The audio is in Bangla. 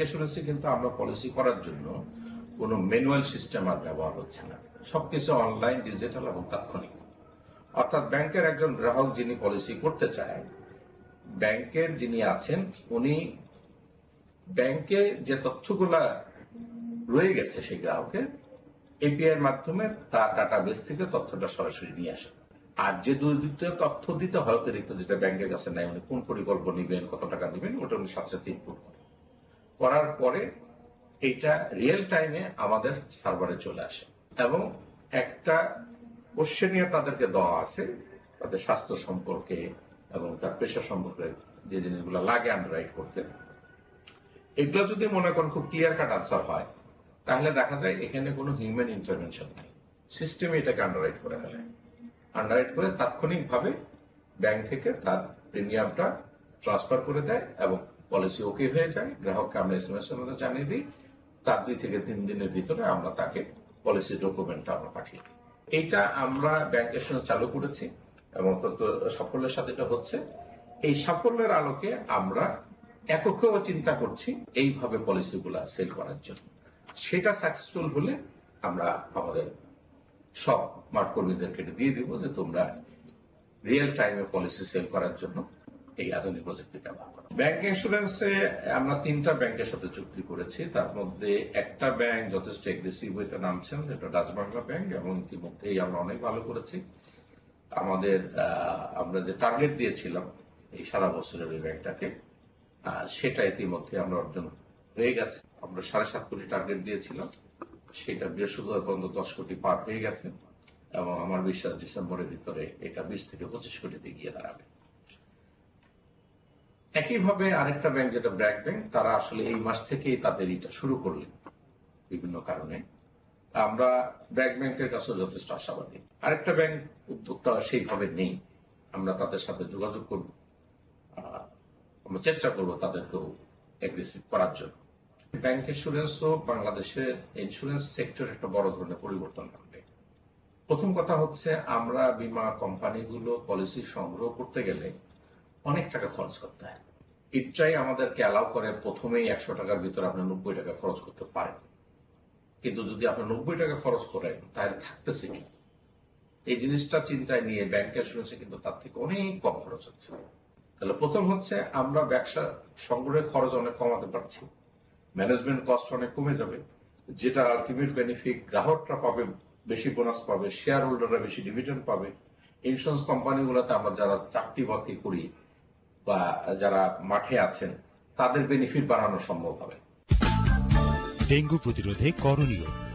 ইন্স্যুরেন্সে কিন্তু আমরা পলিসি করার জন্য কোনো ম্যানুয়াল সিস্টেম আর ব্যবহার হচ্ছে না। সবকিছু অনলাইন, ডিজিটাল এবং তাৎক্ষণিক। অর্থাৎ ব্যাংকের একজন গ্রাহক যিনি পলিসি করতে চায়, ব্যাংকের যিনি আছেন, উনি ব্যাংকে যে তথ্যগুলা রয়ে গেছে সেই গ্রাহকের এপিআই মাধ্যমে তার ডাটাবেস থেকে তথ্যটা সরাসরি নিয়ে আসে। আর যে দুর্বৃত্ত তথ্য দিতে হয় অতিরিক্ত, যেটা ব্যাংকের কাছে নেয় উনি কোন পরিকল্পনা নেবেন, কত টাকা নেবেন, ওটা উনি সাথে সাথে ইনপুট করেন করার পরে এটা রিয়েল টাইমে আমাদের সার্ভারে চলে আসে। এবং একটা কোশ্চেনিয়া তাদেরকে দেওয়া আছে, তাদের স্বাস্থ্য সম্পর্কে এবং তার পেশা সম্পর্কে যে জিনিসগুলো লাগে আন্ডাররাইট করতে। এগুলো যদি মনে করেন খুব ক্লিয়ার কাট আনসার হয়, তাহলে দেখা যায় এখানে কোনো হিউম্যান ইন্টারভেনশন নাই। সিস্টেমে এটাকে আন্ডাররাইট করে ফেলে। আন্ডাররাইট করে তাৎক্ষণিকভাবে ব্যাংক থেকে তার প্রিমিয়ামটা ট্রান্সফার করে দেয় এবং পলিসি ওকে হয়ে যায়, গ্রাহককে আমরা এস এম এস এর জানিয়ে দিই, তার দুই থেকে তিন দিনের ভিতরে আমরা তাকে পলিসি ডকুমেন্টটা আমরা পাঠিয়ে দিই। এইটা আমরা ব্যাংকের সঙ্গে চালু করেছি এবং অত্যন্ত সাফল্যের সাথে এটা হচ্ছে, এই সাফল্যের আলোকে আমরা এককেও চিন্তা করছি এইভাবে পলিসিগুলা সেল করার জন্য। সেটা সাকসেসফুল হলে আমরা আমাদের সব মাঠ কর্মীদেরকে দিয়ে দিব যে তোমরা রিয়েল টাইমে পলিসি সেল করার জন্য এই আধুনিক প্রযুক্তি ব্যবহার করো ব্যাংক ইন্স্যুরেন্সে আমরা তিনটা ব্যাংকের সাথে চুক্তি করেছি। তার মধ্যে একটা ব্যাংক যথেষ্ট এগ্রেসিভ হইতে নামছেন, যেটা ডাচ বাংলা ব্যাংক এবং ইতিমধ্যেই আমরা অনেক ভালো করেছি। আমাদের আমরা যে টার্গেট দিয়েছিলাম এই সারা বছরের ওই ব্যাংকটাকে সেটা ইতিমধ্যে আমরা অর্জন হয়ে গেছে। আমরা সাড়ে সাত কোটি টার্গেট দিয়েছিলাম। সেটা বৃহস্পতিবার পর্যন্ত দশ কোটি পার হয়ে গেছে, এবং আমার বিশ্বাস ডিসেম্বরের ভিতরে এটা বিশ থেকে পঁচিশ কোটিতে গিয়ে দাঁড়াবে। একইভাবে আরেকটা ব্যাংক যেটা ব্র্যাক ব্যাংক তারা আসলে এই মাস থেকেই তাদের এটা শুরু করলেন বিভিন্ন কারণে। আমরা ব্র্যাক ব্যাংকের কাছে যথেষ্ট আশাবাদী। আরেকটা ব্যাংক উদ্যোক্তা সেইভাবে নেই। আমরা তাদের সাথে যোগাযোগ করব। আমরা চেষ্টা করব তাদেরকেও এগ্রেসিভ করার জন্য। ব্যাংক ইন্স্যুরেন্সও বাংলাদেশের ইন্স্যুরেন্স সেক্টর একটা বড় ধরনের পরিবর্তন আনবে প্রথম কথা হচ্ছে আমরা বীমা কোম্পানিগুলো পলিসি সংগ্রহ করতে গেলে অনেক টাকা খরচ করতে হয়। এটাই আমাদেরকে অ্যালাউ করে প্রথমেই একশো টাকার ভিতরে আপনি নব্বই টাকা খরচ করতে পারেন। কিন্তু যদি আপনি নব্বই টাকা খরচ করেন, তাহলে থাকতেছে কি? এই জিনিসটা চিন্তায় নিয়ে ব্যাংক ইন্স্যুরেন্সে কিন্তু তার থেকে অনেক কম খরচ হচ্ছে। তাহলে প্রথম হচ্ছে আমরা ব্যবসা সংগ্রহের খরচ অনেক কমাতে পারছি। ম্যানেজমেন্ট কস্ট অনেক কমে যাবে, যেটা আলটিমেট বেনিফিট গ্রাহকরা পাবে, বেশি বোনাস পাবে শেয়ার হোল্ডাররা বেশি ডিভিডেন্ড পাবে। ইন্স্যুরেন্স কোম্পানিগুলোতে আমরা যারা চাকরি বাকরি করি বা যারা মাঠে আছেন তাদের বেনিফিট বাড়ানো সম্ভব হবে। ডেঙ্গু প্রতিরোধে করণীয়।